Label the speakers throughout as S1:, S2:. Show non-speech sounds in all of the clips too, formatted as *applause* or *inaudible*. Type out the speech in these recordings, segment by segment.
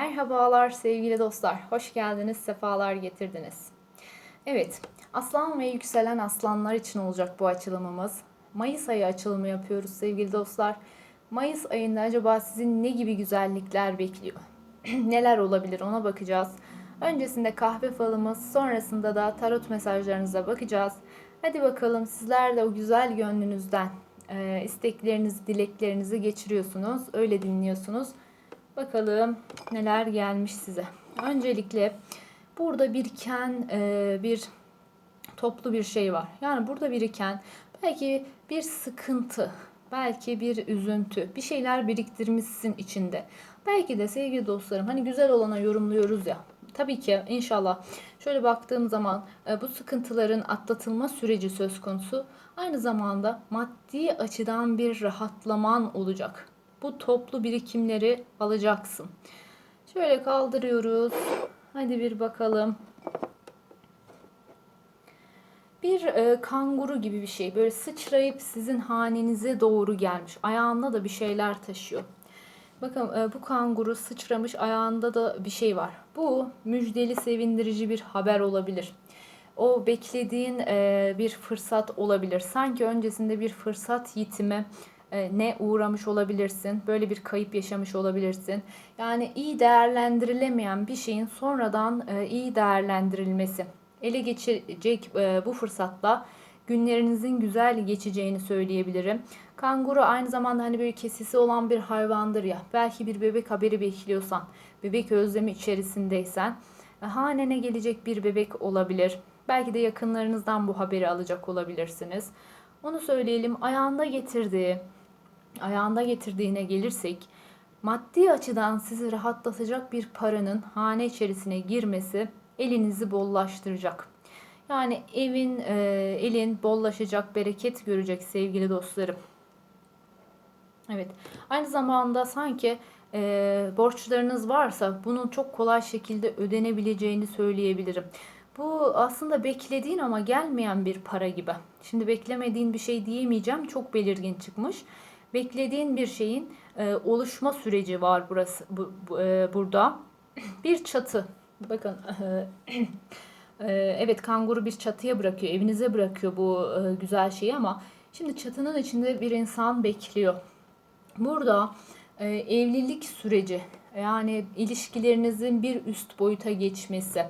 S1: Merhabalar sevgili dostlar. Hoş geldiniz, sefalar getirdiniz. Evet, aslan ve yükselen aslanlar için olacak bu açılımımız. Mayıs ayı açılımı yapıyoruz sevgili dostlar. Mayıs ayında acaba sizin ne gibi güzellikler bekliyor? *clears throat* Neler olabilir ona bakacağız. Öncesinde kahve falımız, sonrasında da tarot mesajlarınıza bakacağız. Hadi bakalım sizler de o güzel gönlünüzden e, isteklerinizi, dileklerinizi geçiriyorsunuz. Öyle dinliyorsunuz. Bakalım neler gelmiş size. Öncelikle burada biriken e, bir toplu bir şey var. Yani burada biriken belki bir sıkıntı, belki bir üzüntü, bir şeyler biriktirmişsin içinde. Belki de sevgili dostlarım hani güzel olana yorumluyoruz ya. Tabii ki inşallah şöyle baktığım zaman e, bu sıkıntıların atlatılma süreci söz konusu. Aynı zamanda maddi açıdan bir rahatlaman olacak. Bu toplu birikimleri alacaksın. Şöyle kaldırıyoruz. Hadi bir bakalım. Bir e, kanguru gibi bir şey. Böyle sıçrayıp sizin hanenize doğru gelmiş. Ayağında da bir şeyler taşıyor. Bakın e, bu kanguru sıçramış ayağında da bir şey var. Bu müjdeli sevindirici bir haber olabilir. O beklediğin e, bir fırsat olabilir. Sanki öncesinde bir fırsat yitimi ne uğramış olabilirsin. Böyle bir kayıp yaşamış olabilirsin. Yani iyi değerlendirilemeyen bir şeyin sonradan e, iyi değerlendirilmesi. Ele geçirecek e, bu fırsatla günlerinizin güzel geçeceğini söyleyebilirim. Kanguru aynı zamanda hani böyle kesisi olan bir hayvandır ya. Belki bir bebek haberi bekliyorsan, bebek özlemi içerisindeysen hanene gelecek bir bebek olabilir. Belki de yakınlarınızdan bu haberi alacak olabilirsiniz. Onu söyleyelim. Ayağında getirdiği, ayağında getirdiğine gelirsek maddi açıdan sizi rahatlatacak bir paranın hane içerisine girmesi elinizi bollaştıracak. Yani evin, e, elin bollaşacak, bereket görecek sevgili dostlarım. Evet. Aynı zamanda sanki e, borçlarınız varsa bunun çok kolay şekilde ödenebileceğini söyleyebilirim. Bu aslında beklediğin ama gelmeyen bir para gibi. Şimdi beklemediğin bir şey diyemeyeceğim. Çok belirgin çıkmış. Beklediğin bir şeyin e, oluşma süreci var burası bu, bu, e, burada. Bir çatı. Bakın e, evet kanguru bir çatıya bırakıyor, evinize bırakıyor bu e, güzel şeyi ama şimdi çatının içinde bir insan bekliyor. Burada e, evlilik süreci yani ilişkilerinizin bir üst boyuta geçmesi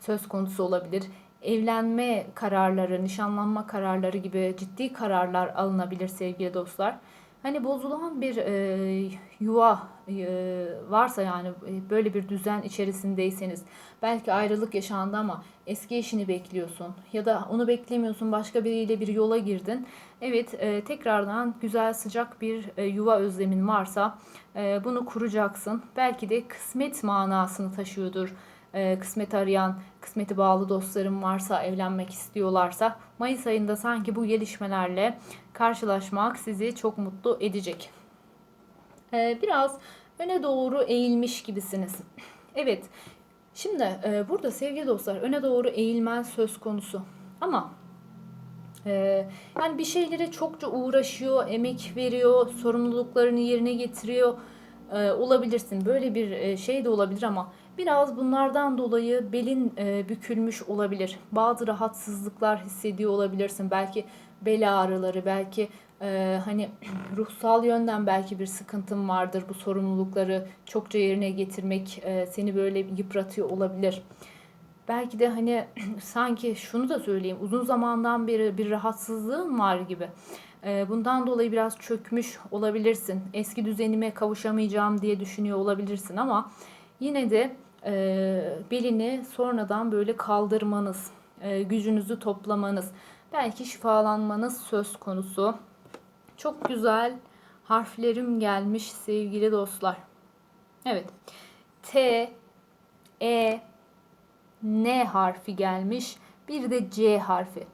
S1: söz konusu olabilir. Evlenme kararları, nişanlanma kararları gibi ciddi kararlar alınabilir sevgili dostlar. Hani bozulan bir e, yuva e, varsa yani e, böyle bir düzen içerisindeyseniz belki ayrılık yaşandı ama eski eşini bekliyorsun ya da onu beklemiyorsun başka biriyle bir yola girdin. Evet e, tekrardan güzel sıcak bir e, yuva özlemin varsa e, bunu kuracaksın. Belki de kısmet manasını taşıyordur e, kısmet arayan, kısmeti bağlı dostlarım varsa, evlenmek istiyorlarsa Mayıs ayında sanki bu gelişmelerle karşılaşmak sizi çok mutlu edecek. E, biraz öne doğru eğilmiş gibisiniz. Evet, şimdi e, burada sevgili dostlar öne doğru eğilmen söz konusu. Ama ee, yani bir şeylere çokça uğraşıyor, emek veriyor, sorumluluklarını yerine getiriyor e, olabilirsin. Böyle bir e, şey de olabilir ama Biraz bunlardan dolayı belin e, bükülmüş olabilir. Bazı rahatsızlıklar hissediyor olabilirsin. Belki bel ağrıları, belki e, hani ruhsal yönden belki bir sıkıntın vardır. Bu sorumlulukları çokça yerine getirmek e, seni böyle yıpratıyor olabilir. Belki de hani *clears throat* sanki şunu da söyleyeyim uzun zamandan beri bir rahatsızlığın var gibi. E, bundan dolayı biraz çökmüş olabilirsin. Eski düzenime kavuşamayacağım diye düşünüyor olabilirsin ama yine de e, belini sonradan böyle kaldırmanız, e, gücünüzü toplamanız, belki şifalanmanız söz konusu. Çok güzel harflerim gelmiş sevgili dostlar. Evet. T, E, N harfi gelmiş. Bir de C harfi.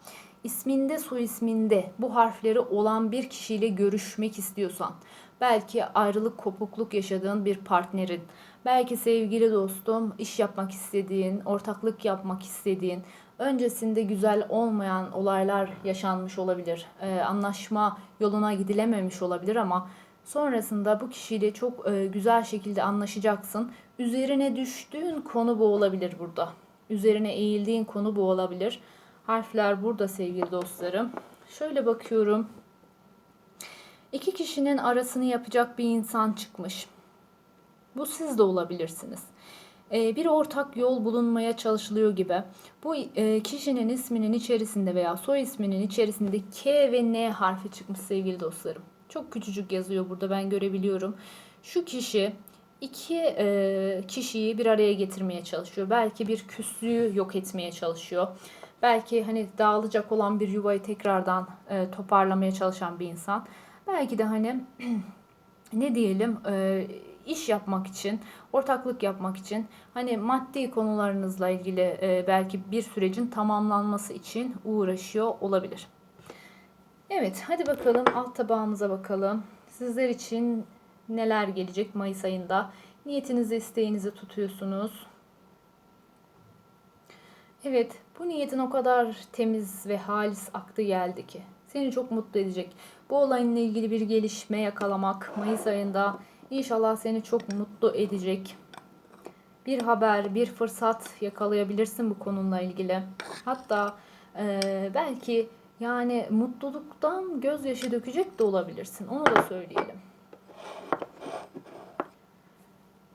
S1: İsminde, soy isminde bu harfleri olan bir kişiyle görüşmek istiyorsan, belki ayrılık, kopukluk yaşadığın bir partnerin, Belki sevgili dostum, iş yapmak istediğin, ortaklık yapmak istediğin, öncesinde güzel olmayan olaylar yaşanmış olabilir. Ee, anlaşma yoluna gidilememiş olabilir ama Sonrasında bu kişiyle çok e, güzel şekilde anlaşacaksın. Üzerine düştüğün konu bu olabilir burada. Üzerine eğildiğin konu bu olabilir. Harfler burada sevgili dostlarım. Şöyle bakıyorum. İki kişinin arasını yapacak bir insan çıkmış. Bu siz de olabilirsiniz. Ee, bir ortak yol bulunmaya çalışılıyor gibi. Bu e, kişinin isminin içerisinde veya soy isminin içerisinde K ve N harfi çıkmış sevgili dostlarım. Çok küçücük yazıyor burada ben görebiliyorum. Şu kişi iki e, kişiyi bir araya getirmeye çalışıyor. Belki bir küslüğü yok etmeye çalışıyor. Belki hani dağılacak olan bir yuvayı tekrardan e, toparlamaya çalışan bir insan. Belki de hani *clears throat* ne diyelim e, iş yapmak için, ortaklık yapmak için, hani maddi konularınızla ilgili e, belki bir sürecin tamamlanması için uğraşıyor olabilir. Evet, hadi bakalım alt tabağımıza bakalım. Sizler için neler gelecek Mayıs ayında? Niyetinizi, isteğinizi tutuyorsunuz. Evet, bu niyetin o kadar temiz ve halis aktı geldi ki. Seni çok mutlu edecek. Bu olayınla ilgili bir gelişme yakalamak Mayıs ayında inşallah seni çok mutlu edecek. Bir haber, bir fırsat yakalayabilirsin bu konuyla ilgili. Hatta e, belki yani mutluluktan gözyaşı dökecek de olabilirsin. Onu da söyleyelim.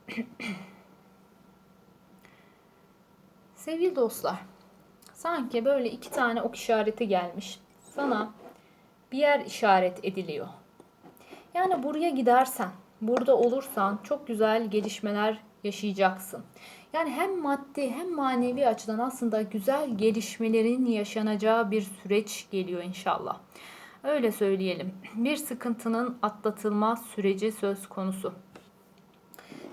S1: *clears throat* Sevgili dostlar, sanki böyle iki tane ok işareti gelmiş. Sana bir yer işaret ediliyor. Yani buraya gidersen, burada olursan çok güzel gelişmeler yaşayacaksın. Yani hem maddi hem manevi açıdan aslında güzel gelişmelerin yaşanacağı bir süreç geliyor inşallah. Öyle söyleyelim. Bir sıkıntının atlatılma süreci söz konusu.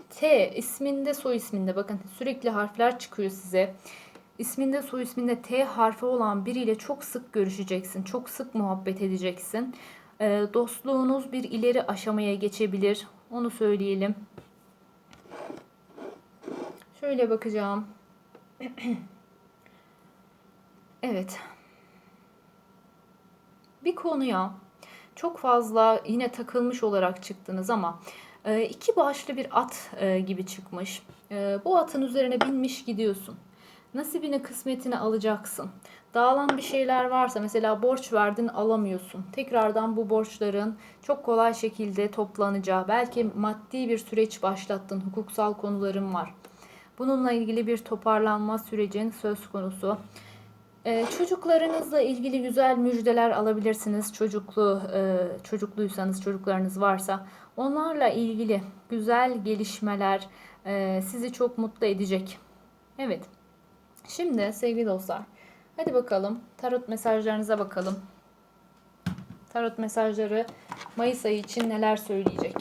S1: T isminde soy isminde bakın sürekli harfler çıkıyor size. İsminde soy isminde T harfi olan biriyle çok sık görüşeceksin. Çok sık muhabbet edeceksin. E, dostluğunuz bir ileri aşamaya geçebilir. Onu söyleyelim. Şöyle bakacağım. *clears throat* evet. Bir konuya çok fazla yine takılmış olarak çıktınız ama e, iki başlı bir at e, gibi çıkmış. E, bu atın üzerine binmiş gidiyorsun. Nasibini kısmetini alacaksın. Dağılan bir şeyler varsa mesela borç verdin alamıyorsun. Tekrardan bu borçların çok kolay şekilde toplanacağı, belki maddi bir süreç başlattın, hukuksal konuların var. Bununla ilgili bir toparlanma sürecin söz konusu. Ee, çocuklarınızla ilgili güzel müjdeler alabilirsiniz. Çocuklu e, çocukluysanız, çocuklarınız varsa onlarla ilgili güzel gelişmeler e, sizi çok mutlu edecek. Evet. Şimdi sevgili dostlar, hadi bakalım tarot mesajlarınıza bakalım. Tarot mesajları Mayıs ayı için neler söyleyecek?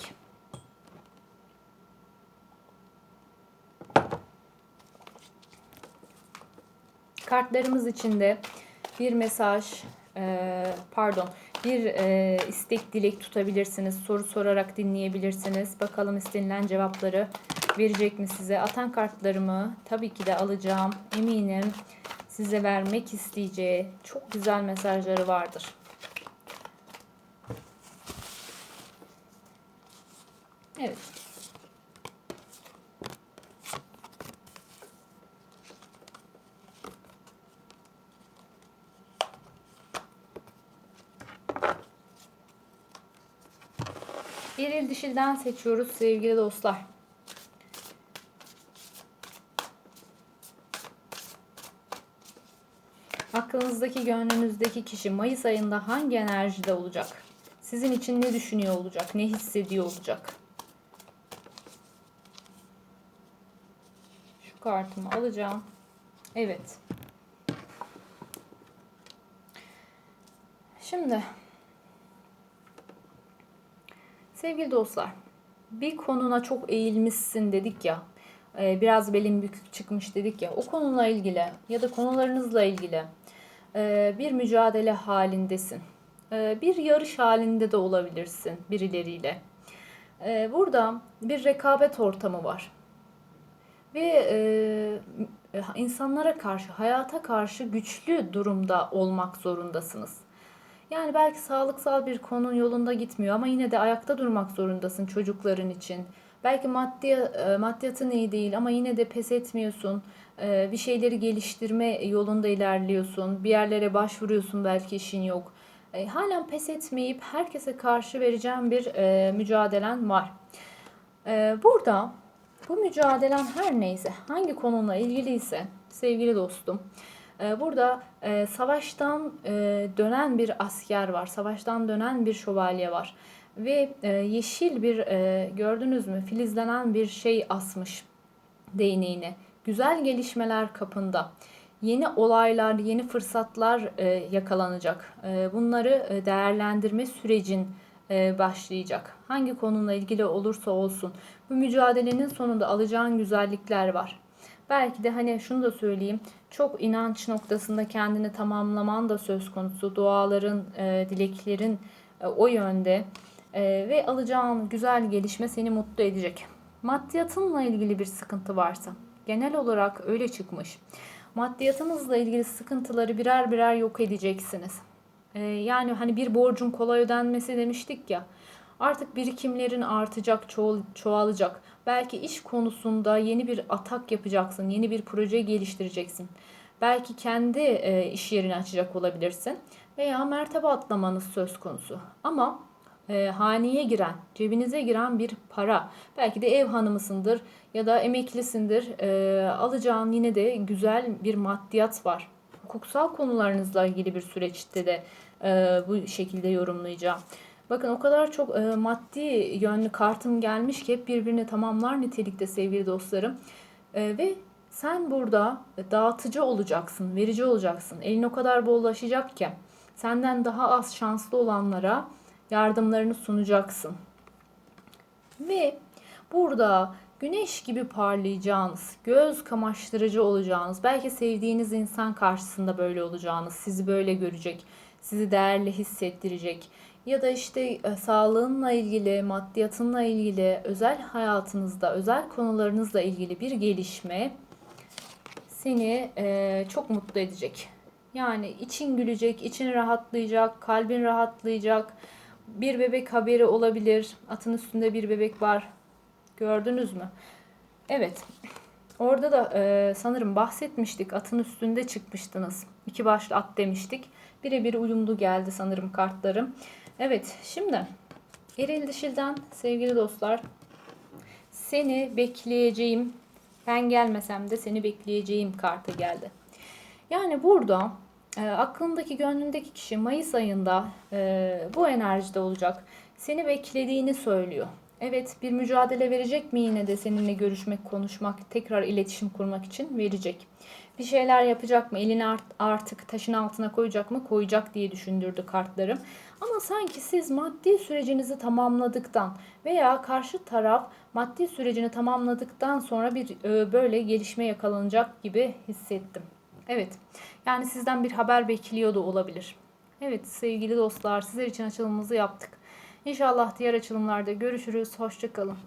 S1: Kartlarımız içinde bir mesaj, e, pardon, bir e, istek dilek tutabilirsiniz. Soru sorarak dinleyebilirsiniz. Bakalım istenilen cevapları verecek mi size? Atan kartlarımı tabii ki de alacağım. Eminim size vermek isteyeceği çok güzel mesajları vardır. Evet. Eril dişilden seçiyoruz sevgili dostlar. Aklınızdaki, gönlünüzdeki kişi Mayıs ayında hangi enerjide olacak? Sizin için ne düşünüyor olacak? Ne hissediyor olacak? Şu kartımı alacağım. Evet. Şimdi sevgili dostlar bir konuna çok eğilmişsin dedik ya e, biraz belin bükük çıkmış dedik ya o konuyla ilgili ya da konularınızla ilgili bir mücadele halindesin. E, bir yarış halinde de olabilirsin birileriyle. Burada bir rekabet ortamı var. Ve insanlara karşı, hayata karşı güçlü durumda olmak zorundasınız. Yani belki sağlıksal bir konun yolunda gitmiyor ama yine de ayakta durmak zorundasın çocukların için. Belki maddi e, maddiyatın iyi değil ama yine de pes etmiyorsun. E, Bir şeyleri geliştirme yolunda ilerliyorsun. Bir yerlere başvuruyorsun belki işin yok. E, Halen pes etmeyip herkese karşı vereceğim bir mücadelen var. Burada bu mücadelen her neyse, hangi konuyla ilgiliyse sevgili dostum, burada savaştan dönen bir asker var, savaştan dönen bir şövalye var ve e, yeşil bir e, gördünüz mü filizlenen bir şey asmış değneğine. Güzel gelişmeler kapında. Yeni olaylar, yeni fırsatlar e, yakalanacak. E, bunları e, değerlendirme sürecin e, başlayacak. Hangi konuyla ilgili olursa olsun bu mücadelenin sonunda alacağın güzellikler var. Belki de hani şunu da söyleyeyim. Çok inanç noktasında kendini tamamlaman da söz konusu. Duaların, e, dileklerin e, o yönde E, ve alacağın güzel gelişme seni mutlu edecek. Maddiyatınla ilgili bir sıkıntı varsa, genel olarak öyle çıkmış. Maddiyatınızla ilgili sıkıntıları birer birer yok edeceksiniz. E, yani hani bir borcun kolay ödenmesi demiştik ya. Artık birikimlerin artacak, çoğal, çoğalacak. Belki iş konusunda yeni bir atak yapacaksın, yeni bir proje geliştireceksin. Belki kendi e, iş yerini açacak olabilirsin veya mertebe atlamanız söz konusu. Ama e, haneye giren, cebinize giren bir para, belki de ev hanımısındır ya da emeklisindir, e, alacağın yine de güzel bir maddiyat var. Hukuksal konularınızla ilgili bir süreçte de e, bu şekilde yorumlayacağım. Bakın o kadar çok e, maddi yönlü kartım gelmiş ki hep birbirini tamamlar nitelikte sevgili dostlarım. Ve sen burada dağıtıcı olacaksın, verici olacaksın. Elin o kadar bollaşacak ki senden daha az şanslı olanlara yardımlarını sunacaksın. Ve burada güneş gibi parlayacağınız, göz kamaştırıcı olacağınız, belki sevdiğiniz insan karşısında böyle olacağınız, sizi böyle görecek, sizi değerli hissettirecek ya da işte e, sağlığınla ilgili, maddiyatınla ilgili, özel hayatınızda, özel konularınızla ilgili bir gelişme seni e, çok mutlu edecek. Yani için gülecek, için rahatlayacak, kalbin rahatlayacak. Bir bebek haberi olabilir. Atın üstünde bir bebek var. Gördünüz mü? Evet. Orada da e, sanırım bahsetmiştik. Atın üstünde çıkmıştınız. İki başlı at demiştik. Birebir uyumlu geldi sanırım kartlarım. Evet şimdi eril dişilden sevgili dostlar seni bekleyeceğim. Ben gelmesem de seni bekleyeceğim kartı geldi. Yani burada e, aklındaki gönlündeki kişi Mayıs ayında e, bu enerjide olacak. Seni beklediğini söylüyor. Evet bir mücadele verecek mi yine de seninle görüşmek, konuşmak, tekrar iletişim kurmak için verecek. Bir şeyler yapacak mı? Elini art- artık taşın altına koyacak mı? Koyacak diye düşündürdü kartlarım. Ama sanki siz maddi sürecinizi tamamladıktan veya karşı taraf maddi sürecini tamamladıktan sonra bir e, böyle gelişme yakalanacak gibi hissettim. Evet. Yani sizden bir haber bekliyor da olabilir. Evet sevgili dostlar sizler için açılımımızı yaptık. İnşallah diğer açılımlarda görüşürüz. Hoşçakalın.